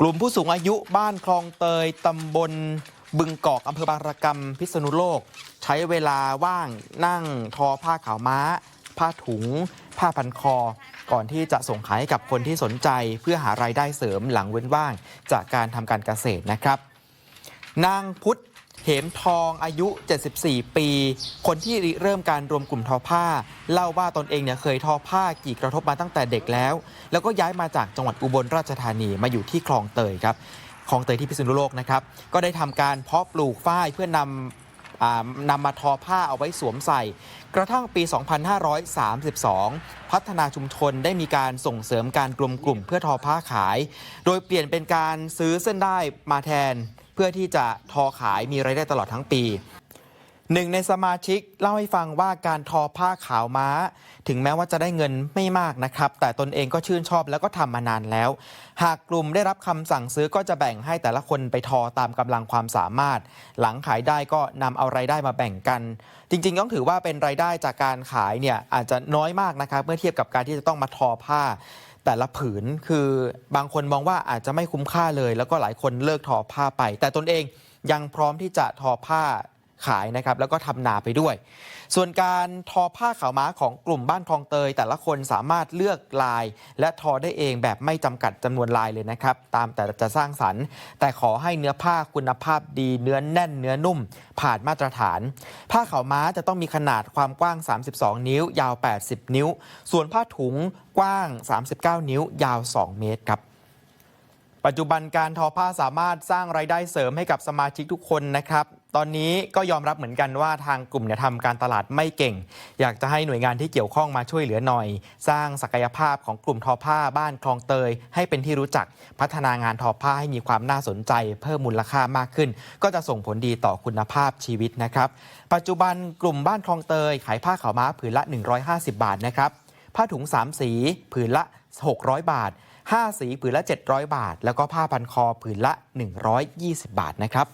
กลุ่มผู้สูงอายุบ้านคลองเตยตำบลบึงกอกอำเภอบางระกำพิษณุโลก ใช้เวลาว่างนั่งทอผ้าขาวม้า ผ้าถุง ผ้าพันคอ ก่อนที่จะส่งขายให้กับคนที่สนใจเพื่อหารายได้เสริมหลังเว้นว่างจากการทำการเกษตรนะครับ นางพุทธ เหมทองอายุ 74 ปี คนที่เริ่มการรวมกลุ่มทอผ้า เล่าว่าตนเองเนี่ยเคยทอผ้ากี่กระทบมาตั้งแต่เด็กแล้ว แล้วก็ย้ายมาจากจังหวัดอุบลราชธานีมาอยู่ที่คลองเตยครับคลองเตยที่พิษณุโลกนะครับก็ได้ทำการเพาะปลูกฝ้ายเพื่อนำอ่านำมาทอผ้าเอาไว้สวมใส่ กระทั่งปี 2532 พัฒนาชุมชนได้มีการส่งเสริมการรวมกลุ่มเพื่อทอผ้าขาย โดยเปลี่ยนเป็นการซื้อเส้นได้มาแทน เพื่อที่จะทอขายมีรายได้ตลอดทั้งปีหนึ่งในสมาชิกเล่าให้ฟังว่าการทอผ้าขาวม้า ถึงแม้ว่าจะได้เงินไม่มากนะครับ แต่ตนเองก็ชื่นชอบแล้วก็ทำมานานแล้ว หากกลุ่มได้รับคำสั่งซื้อก็จะแบ่งให้แต่ละคนไปทอตามกำลังความสามารถ หลังขายได้ก็นำเอารายได้มาแบ่งกัน จริงๆต้องถือว่าเป็นรายได้จากการขายเนี่ยอาจจะน้อยมากนะครับ เมื่อเทียบกับการที่จะต้องมาทอผ้า แต่ละผืนคือบางคนมองว่าอาจจะไม่คุ้มค่าเลย แล้วก็หลายคนเลิกทอผ้าไป แต่ตนเองยังพร้อมที่จะทอผ้า ขายนะครับแล้วก็ทำนาไปด้วย ส่วนการทอผ้าขาวม้าของกลุ่มบ้านคลองเตย แต่ละคนสามารถเลือกลาย และทอได้เองแบบไม่จำกัดจำนวนลายเลยนะครับ ตามแต่จะสร้างสรรค์ แต่ขอให้เนื้อผ้าคุณภาพดีเนื้อแน่นเนื้อนุ่ม ผ่านมาตรฐาน ผ้าขาวม้าจะต้องมีขนาดความกว้าง 32 นิ้ว ยาว 80 นิ้ว ส่วนผ้าถุงกว้าง 39 นิ้ว ยาว 2 เมตรครับ ปัจจุบันการทอผ้าสามารถสร้างไรายได้เสริมให้กับสมาชิกทุกคนนะครับ ตอนนี้ก็ยอมรับเหมือนกันว่าทางกลุ่มเนี่ยทำการตลาดไม่เก่ง อยากจะให้หน่วยงานที่เกี่ยวข้องมาช่วยเหลือหน่อย สร้างศักยภาพของกลุ่มทอผ้าบ้านคลองเตย ให้เป็นที่รู้จักพัฒนางานทอผ้าให้มีความน่าสนใจ เพิ่มมูลค่ามากขึ้น ก็จะส่งผลดีต่อคุณภาพชีวิตนะครับ ปัจจุบันกลุ่มบ้านคลองเตย ขายผ้าขาวม้าผืนละ 150 บาทนะครับผ้าถุง3สีผืนละ 600 บาท 5 สีผืนละ 700 บาท แล้วก็ผ้าพันคอผืนละ 120 บาทนะครับ